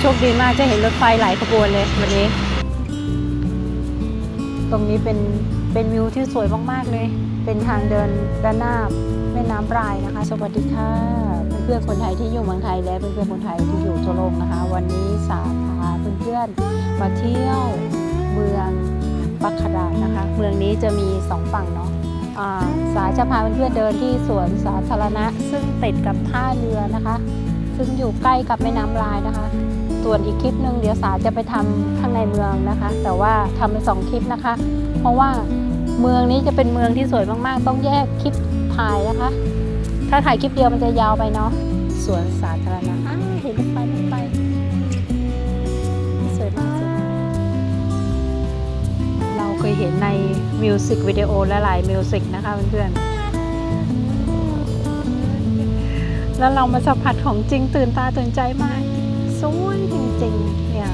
โชคดีมากจะเห็นรถไฟหลายขบวนเลยวันนี้ ตรงนี้เป็นเป็นวิวที่สวยมากๆเลย เป็นทางเดินด้านหน้าแม่น้ำปลายนะคะ สวัสดีค่ะ เพื่อนๆคนไทยที่อยู่เมืองไทยและเพื่อนๆคนไทยที่อยู่ทั่วโลกนะคะ วันนี้สาพาเพื่อนๆมาเที่ยวเมืองบัคคารานะคะ เมืองนี้จะมีสองฝั่งเนาะสายจะพาเพื่อนๆเดินที่สวนสาธารณะ ซึ่งติดกับท่าเรือนะคะ ซึ่งอยู่ใกล้กับแม่น้ำลายนะคะ ส่วนอีกคลิปหนึ่งเดี๋ยวสาจะไปทำข้างในเมืองนะคะ แต่ว่าทำเป็นสองคลิปนะคะ เพราะว่าเมืองนี้จะเป็นเมืองที่สวยมากๆ ต้องแยกคลิปถ่ายนะคะ ถ้าถ่ายคลิปเดียวมันจะยาวไปเนาะสวนสาธารณะอ้าวเห็นรถไฟรถไฟสวยมากสวยมาก เราเคยเห็นในมิวสิกวิดีโอและหลายมิวสิกนะคะเพื่อนๆ แล้วเรามาสัมผัสของจริงตื่นตาตื่นใจมาก สวยจริงๆเนี่ย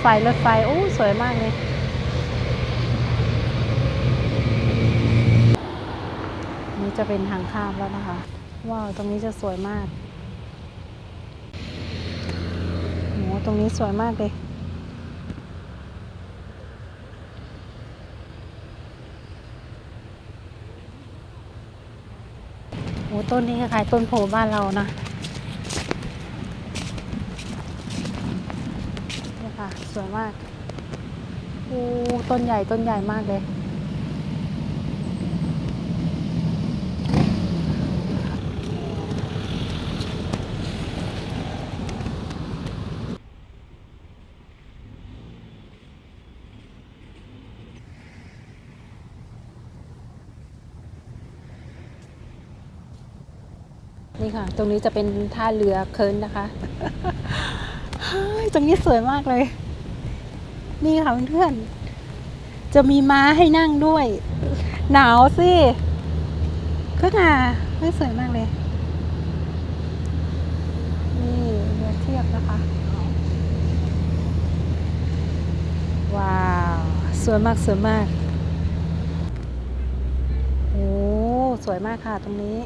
ไฟรถไฟโอ้สวยมากเลยนี่จะเป็นทางข้ามแล้วนะคะ ว้าว ตรงนี้จะสวยมากโหตรงนี้สวยมากเลยโอ้ต้นนี้คล้ายต้นโพบ้านเรานะนี่ค่ะ สวยมากโอ้ต้นใหญ่ต้นใหญ่มากเลย นี่ค่ะ ตรงนี้จะเป็นท่าเรือเคิร์นนะคะ ตรงนี้สวยมากเลย นี่ค่ะเพื่อนๆจะมีม้าให้นั่งด้วย หนาวสิก็น่ะไม่สวยมากเลย นี่เรือเทียบนะคะ ว้าว สวยมากสวยมาก โอ้ สวยมากค่ะตรงนี้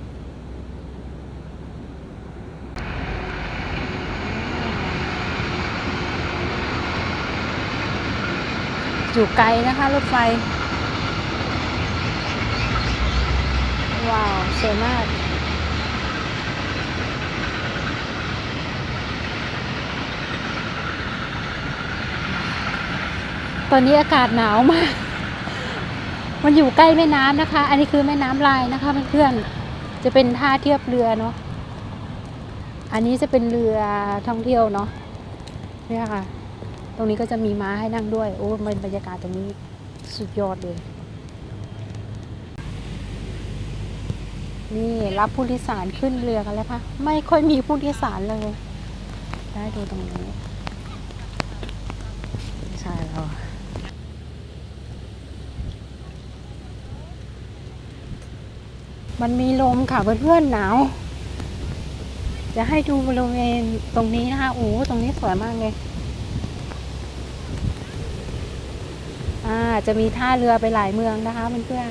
อยู่ไกลนะคะรถไฟ ว้าว สวยมากตอนนี้อากาศหนาวมาก มันอยู่ใกล้แม่น้ำนะคะ อันนี้คือแม่น้ำลายนะคะเพื่อนๆ จะเป็นท่าเทียบเรือเนาะ อันนี้จะเป็นเรือท่องเที่ยวเนาะ เนี่ยค่ะ ตรงนี้ก็จะมีม้าให้นั่งด้วย โอ้มันบรรยากาศตรงนี้สุดยอดเลย นี่รับผู้โดยสารขึ้นเรือกันแล้วค่ะ ไม่ค่อยมีผู้โดยสารเลย ได้ดูตรงนี้ใช่แล้วมันมีลมค่ะเพื่อนๆหนาว จะให้ดูบริเวณตรงนี้นะคะ โอ้ ตรงนี้สวยมากเลย อ่าจะมีท่าเรือไปหลายเมืองนะคะเพื่อน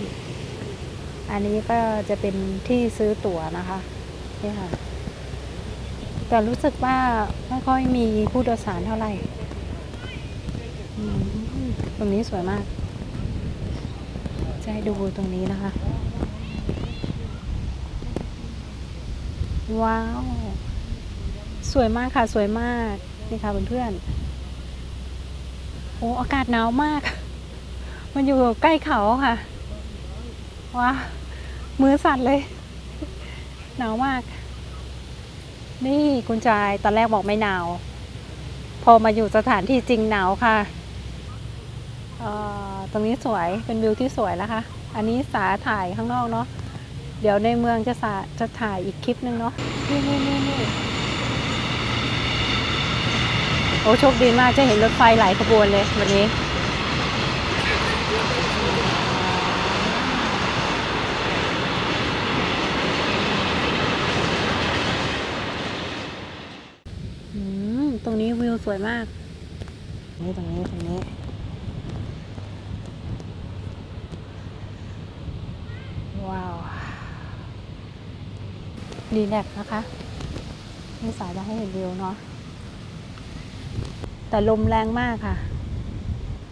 ๆอันนี้ก็จะเป็นที่ซื้อตั๋วนะคะนี่ค่ะแต่รู้สึกว่าไม่ค่อยมีผู้โดยสารเท่าไหร่ตรงนี้สวยมาก จะให้ดูตรงนี้นะคะ ว้าว สวยมากค่ะ สวยมาก นี่ค่ะเพื่อนๆโอ้อากาศหนาวมาก มันอยู่ใกล้เขาค่ะ ว้า มือสั่นเลย หนาวมาก นี่คุณชายตอนแรกบอกไม่หนาว พอมาอยู่สถานที่จริงหนาวค่ะออตรงนี้สวย เป็นวิวที่สวยนะคะ อันนี้สาถ่ายข้างนอกเนาะ เดี๋ยวในเมืองจะสาจะถ่ายอีกคลิปนึงเนาะ นี่นี่นี่นี่โอ้โชคดีมากจะเห็นรถไฟหลายขบวนเลยวันนี้ อืม ตรงนี้ วิวสวยมาก นี่ตรงนี้ตรงนี้ ว้าว รีแลกซ์นะคะ นี่สายจะให้เห็นวิวเนาะ แต่ลมแรงมากค่ะ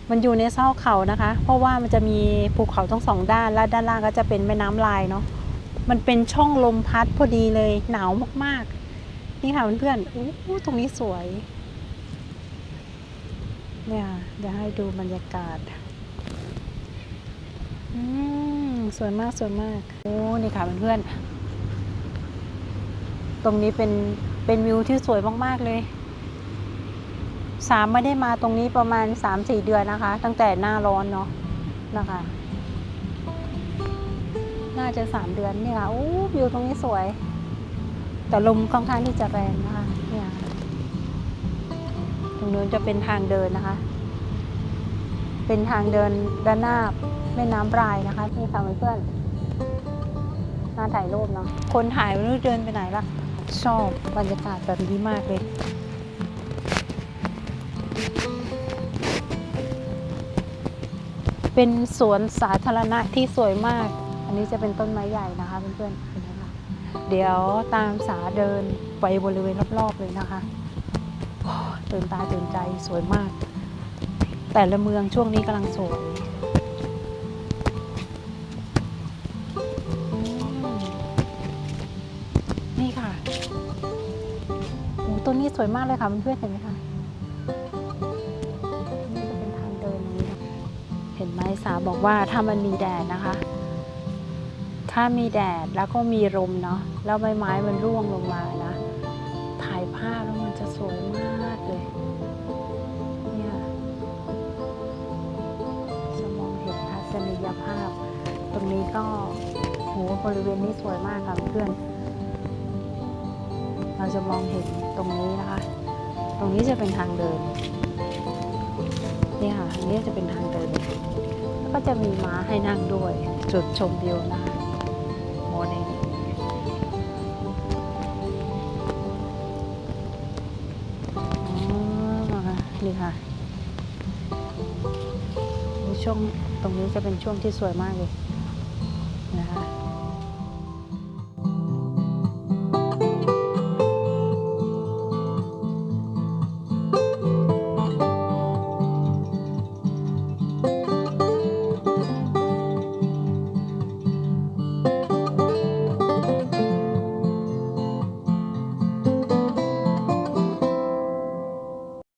มันอยู่ในซอกเขานะคะ เพราะว่ามันจะมีภูเขาทั้งสองด้าน และด้านล่างก็จะเป็นแม่น้ำลายเนาะ มันเป็นช่องลมพัดพอดีเลย หนาวมากๆนี่ค่ะเพื่อนๆอู้ตรงนี้สวย เนี่ยค่ะเดี๋ยวให้ดูบรรยากาศ อืมสวยมากสวยมาก โอ้ นี่ค่ะเพื่อนๆ ตรงนี้เป็นเป็นวิวที่สวยมากๆเลย สามไม่ได้มาตรงนี้ประมาณสามสี่เดือนนะคะ ตั้งแต่หน้าร้อนเนาะนะคะ น่าจะสามเดือนเนี่ยค่ะ โอ้ วิวตรงนี้สวย แต่ลมค่อนข้างที่จะแรงนะคะ เนี่ย ตรงนู้นจะเป็นทางเดินนะคะ เป็นทางเดินด้านหน้าแม่น้ำปลายนะคะนี่ค่ะเพื่อนๆน่าถ่ายรูปเนาะ คนถ่ายไม่รู้เดินไปไหนละชอบบรรยากาศแบบนี้มากเลยเป็นสวนสาธารณะที่สวยมาก อันนี้จะเป็นต้นไม้ใหญ่นะคะเพื่อนๆเดี๋ยวตามสาเดินไปบริเวณรอบๆเลยนะคะ ตื่นตาตื่นใจสวยมาก แต่ละเมืองช่วงนี้กำลังสวยนี่ค่ะโอ้ต้นนี้สวยมากเลยค่ะเพื่อนๆเห็นไหมคะนี่จะเป็นทางเดินนี้นะเห็นไหมสาบอกว่าถ้ามันมีแดดนะคะถ้ามีแดดแล้วก็มีลมเนาะแล้วใบไม้มันร่วงลงมานะ ถ่ายภาพแล้วมันจะสวยมาก รงนี้ก็โหบริเวณนี้สวยมากค่ะเพื่อน เราจะมองเห็นตรงนี้นะคะ ตรงนี้จะเป็นทางเดินนี่ค่ะอันนี้จะเป็นทางเดิน แล้วก็จะมีม้าให้นั่งด้วย จุดชมวิวนะคะโมเดลนี่ค่ะนี่ช่วงตรงนี้จะเป็นช่วงที่สวยมากเลย